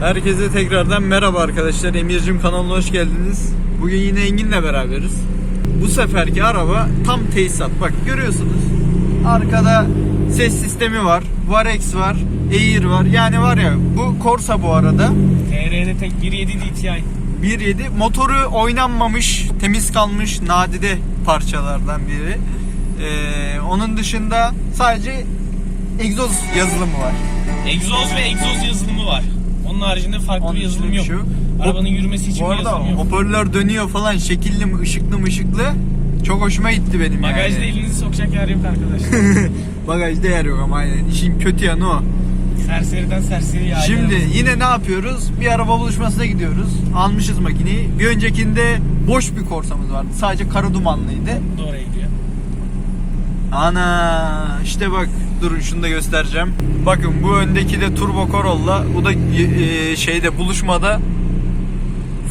Herkese tekrardan merhaba arkadaşlar. Emircim kanalına hoş geldiniz. Bugün yine Engin'le beraberiz. Bu seferki araba tam tesisat. Bak görüyorsunuz. Arkada ses sistemi var. Varex var. Air var. Yani var ya bu Corsa bu arada. TR'de tek 1.7 DTI. 1.7 motoru oynanmamış, temiz kalmış nadide parçalardan biri. Ee, onun dışında sadece egzoz yazılımı var. Egzoz ve egzoz yazılımı var. Onun haricinde farklı Onun bir yazılım yok. şey Arabanın yürümesi için Bu bir arada yazılım yok. hoparlör dönüyor falan şekilli mi ışıklı mı ışıklı. Çok hoşuma gitti benim Bagajda yani. elinizi sokacak yer yok arkadaşlar. Bagajda yer yok ama aynen. İşin kötü yanı o. Serseriden serseri ya. Şimdi yine ne yapıyoruz? Bir araba buluşmasına gidiyoruz. Almışız makineyi. Bir öncekinde boş bir korsamız vardı. Sadece kara dumanlıydı. Doğru gidiyor. Ana işte bak durun şunu da göstereceğim. Bakın bu öndeki de Turbo Corolla. Bu da e, şeyde buluşmada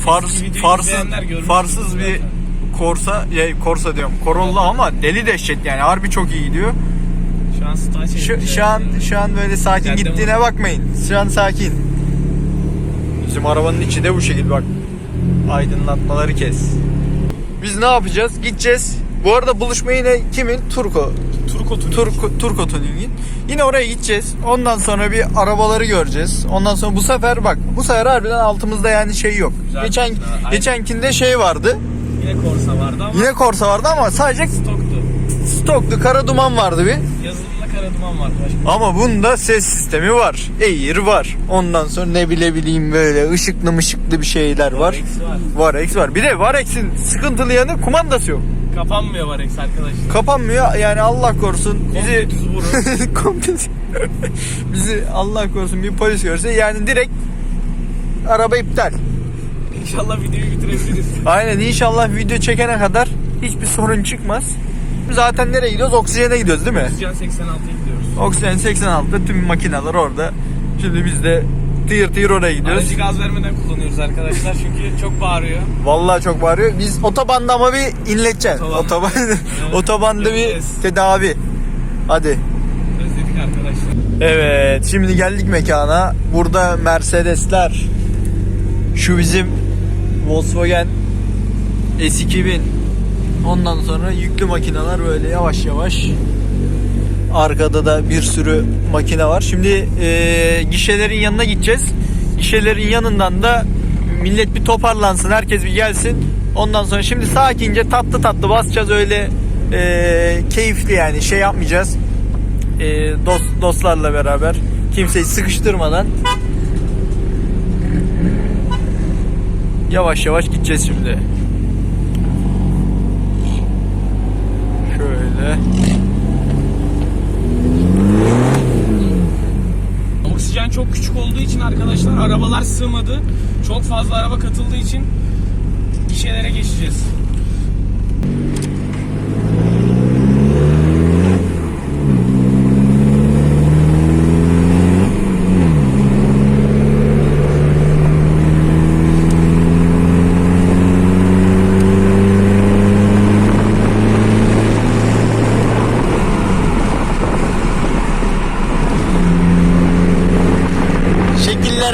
Fars, farsız, farsız bir zaten. Corsa, ya Corsa diyorum. Corolla ama deli dehşet yani. Harbi çok iyi gidiyor. Şu an staj Şu, şu an şu an böyle sakin Cadde gittiğine bakmayın. Şu an sakin. Bizim arabanın içi de bu şekilde bak. Aydınlatmaları kes. Biz ne yapacağız? Gideceğiz. Bu arada buluşma yine kimin? Turko. Turko Tuning'in. Yine oraya gideceğiz. Ondan sonra bir arabaları göreceğiz. Ondan sonra bu sefer bak. Bu sefer harbiden altımızda yani şey yok. Güzel Geçen aynen. geçenkinde şey vardı. Yine Corsa vardı ama Yine Corsa vardı ama sadece stoktu. stoklu kara duman vardı bir. Yazılımla kara duman vardı başka. Ama bunda ses sistemi var. Air var. Ondan sonra ne bilebileyim böyle ışıklı mışıklı bir şeyler var. Varex var. Varex var. Bir de Varex'in sıkıntılı yanı kumandası yok. Kapanmıyor Varex arkadaşlar. Kapanmıyor. Yani Allah korusun bizi Komple bizi Allah korusun bir polis görse yani direkt araba iptal. İnşallah videoyu bitirebiliriz. Aynen inşallah video çekene kadar hiçbir sorun çıkmaz. Zaten nereye gidiyoruz? Oksijene gidiyoruz değil mi? Oksijen 86'ya gidiyoruz. Oksijen 86'da tüm makineler orada. Şimdi biz de tıyır tıyır oraya gidiyoruz. Aracı gaz vermeden kullanıyoruz arkadaşlar çünkü çok bağırıyor. Vallahi çok bağırıyor. Biz otobanda ama bir inleteceğiz. Otobanda. Otoban, otobanda bir Göreceğiz. tedavi. Hadi. Özledik arkadaşlar. Evet şimdi geldik mekana. Burada Mercedesler. Şu bizim Volkswagen S2000. Ondan sonra yüklü makineler böyle yavaş yavaş. Arkada da bir sürü makine var. Şimdi e, gişelerin yanına gideceğiz. Gişelerin yanından da millet bir toparlansın. Herkes bir gelsin. Ondan sonra şimdi sakince tatlı tatlı basacağız öyle e, keyifli yani şey yapmayacağız e, dost dostlarla beraber kimseyi sıkıştırmadan yavaş yavaş gideceğiz şimdi. Şöyle. Oksijen çok küçük olduğu için arkadaşlar arabalar sığmadı. Çok fazla araba katıldığı için gişelere geçeceğiz.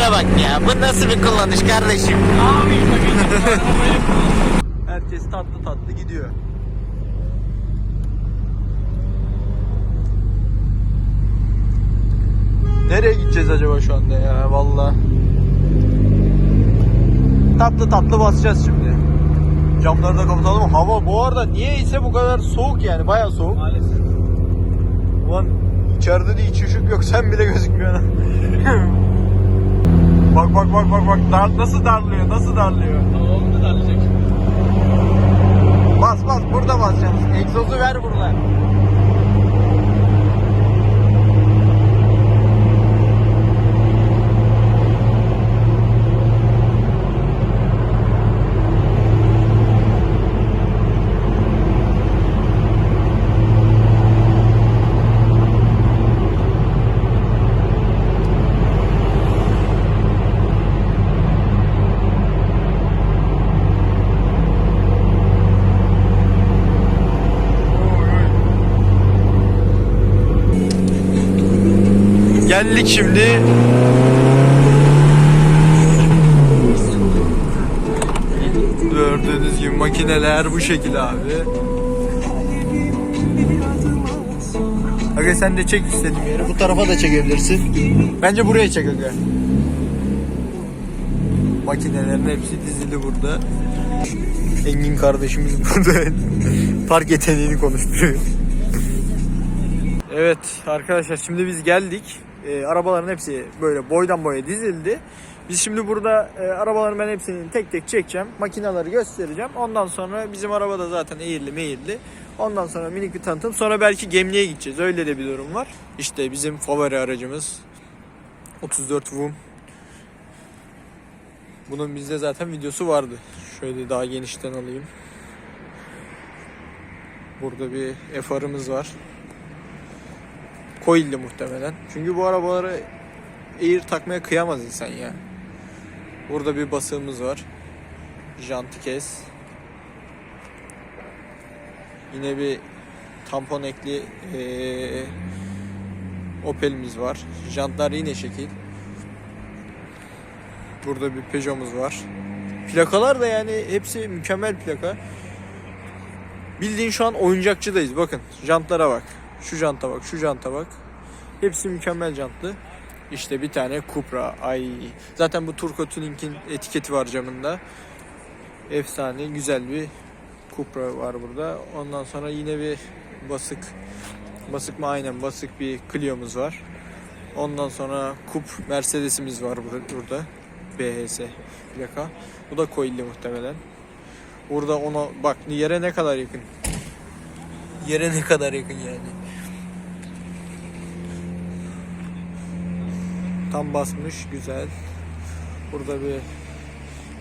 Şekillere bak ya. Bu nasıl bir kullanış kardeşim? Abi. Herkes tatlı tatlı gidiyor. Nereye gideceğiz acaba şu anda ya valla. Tatlı tatlı basacağız şimdi. Camları da kapatalım. Hava bu arada niye ise bu kadar soğuk yani baya soğuk. Maalesef. Ulan içeride de hiç ışık yok sen bile gözükmüyorsun. bak bak bak bak bak dar, nasıl darlıyor nasıl darlıyor. Tamam da darlayacak. Bas bas burada basacaksın. Egzozu ver burada. Geldik şimdi. Gördüğünüz gibi makineler bu şekilde abi. Aga sen de çek istediğim yere. Bu tarafa da çekebilirsin. Bence buraya çek aga. Makinelerin hepsi dizili burada. Engin kardeşimiz burada park yeteneğini konuşturuyor. Evet arkadaşlar şimdi biz geldik. Ee, arabaların hepsi böyle boydan boya dizildi. Biz şimdi burada e, arabaların ben hepsini tek tek çekeceğim. Makineleri göstereceğim. Ondan sonra bizim arabada zaten eğirli meyilli. Ondan sonra minik bir tanıtım. Sonra belki Gemli'ye gideceğiz. Öyle de bir durum var. İşte bizim favori aracımız 34 WUM. Bunun bizde zaten videosu vardı. Şöyle daha genişten alayım. Burada bir FR'ımız var. Coil'li muhtemelen. Çünkü bu arabaları air takmaya kıyamaz insan ya. Burada bir basığımız var. Jantı kes. Yine bir tampon ekli eee, Opel'imiz var. Jantlar yine şekil. Burada bir Peugeot'umuz var. Plakalar da yani hepsi mükemmel plaka. Bildiğin şu an oyuncakçıdayız. Bakın jantlara bak. Şu janta bak, şu janta bak. Hepsi mükemmel jantlı. İşte bir tane Cupra. Ay. Zaten bu Turco Tuning'in etiketi var camında. Efsane, güzel bir Cupra var burada. Ondan sonra yine bir basık basık mı aynen basık bir Clio'muz var. Ondan sonra Kup Mercedes'imiz var bur- burada. BHS plaka. Bu da Coil'li muhtemelen. Burada ona bak yere ne kadar yakın. Yere ne kadar yakın yani. Tam basmış güzel. Burada bir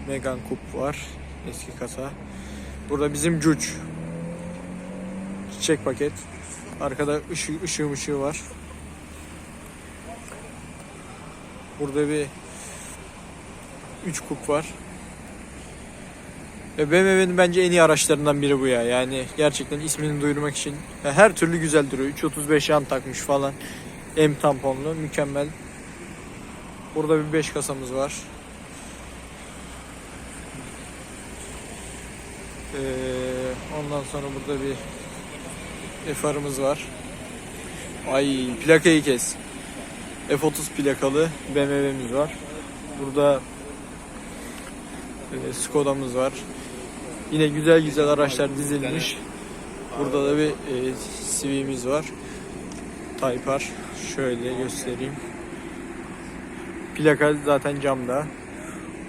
Megan Coupe var. Eski kasa. Burada bizim Cuc. Çiçek paket. Arkada ışığı, ışığı ışığı var. Burada bir 3 kup var. Ve BMW'nin bence en iyi araçlarından biri bu ya. Yani gerçekten ismini duyurmak için her türlü güzel duruyor. 335 yan takmış falan. M tamponlu mükemmel. Burada bir 5 kasamız var. Ee, ondan sonra burada bir FR'ımız var. Ay plakayı kes. F30 plakalı BMW'miz var. Burada e, Skoda'mız var. Yine güzel güzel araçlar dizilmiş. Burada da bir e, CV'miz var. Type R. Şöyle göstereyim. Plaka zaten camda.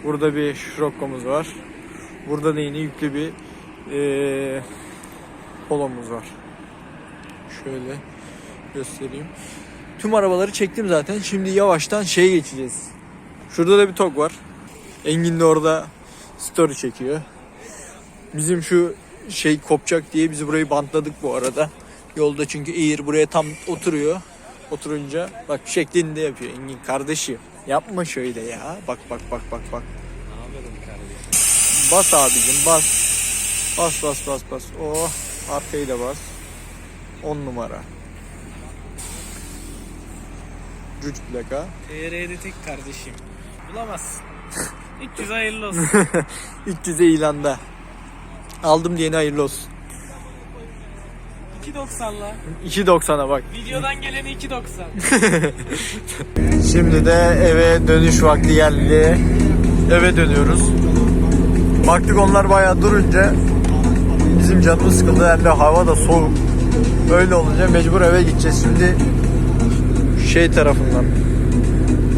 Burada bir Scirocco'muz var. Burada da yine yüklü bir e, Polo'muz var. Şöyle göstereyim. Tüm arabaları çektim zaten. Şimdi yavaştan şeye geçeceğiz. Şurada da bir TOG var. Engin de orada story çekiyor. Bizim şu şey kopacak diye bizi burayı bantladık bu arada. Yolda çünkü Air buraya tam oturuyor. Oturunca bak şeklinde yapıyor Engin kardeşim. Yapma şöyle ya. Bak bak bak bak bak. Bas abicim bas. Bas bas bas bas. Oh arkayı da bas. 10 numara. Cüc plaka. TR'de tek kardeşim. Bulamazsın. 300 hayırlı olsun. 300'e ilanda. Aldım diyene hayırlı olsun. 2.90'la. 2.90'a bak. Videodan geleni 2.90. Şimdi de eve dönüş vakti geldi. Eve dönüyoruz. Baktık onlar bayağı durunca bizim canımız sıkıldı hem de hava da soğuk. Öyle olunca mecbur eve gideceğiz şimdi şey tarafından.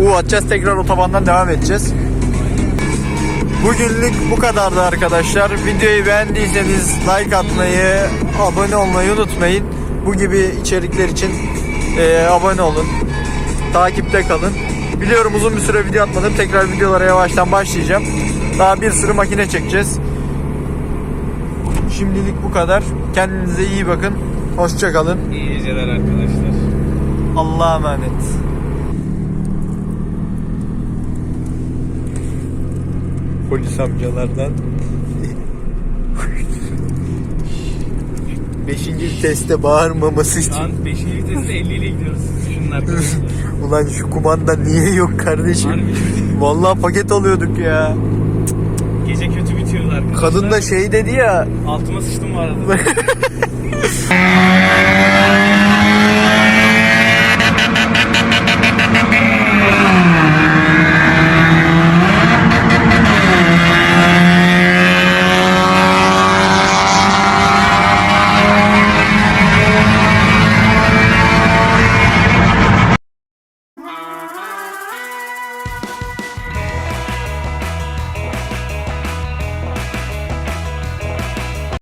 U atacağız tekrar otobandan devam edeceğiz. Bugünlük bu kadardı arkadaşlar. Videoyu beğendiyseniz like atmayı, abone olmayı unutmayın. Bu gibi içerikler için eee, abone olun. Takipte kalın. Biliyorum uzun bir süre video atmadım. Tekrar videolara yavaştan başlayacağım. Daha bir sürü makine çekeceğiz. Şimdilik bu kadar. Kendinize iyi bakın. Hoşçakalın. İyi geceler arkadaşlar. Allah'a emanet. Polis amcalardan Beşinci teste bağırmaması Şu için an 5. viteste 50 ile gidiyoruz. Şunun. Ulan şu kumanda niye yok kardeşim Harbi. Vallahi paket alıyorduk ya Gece kötü bitiyordu arkadaşlar. Kadın da şey dedi ya Altıma sıçtım bu arada.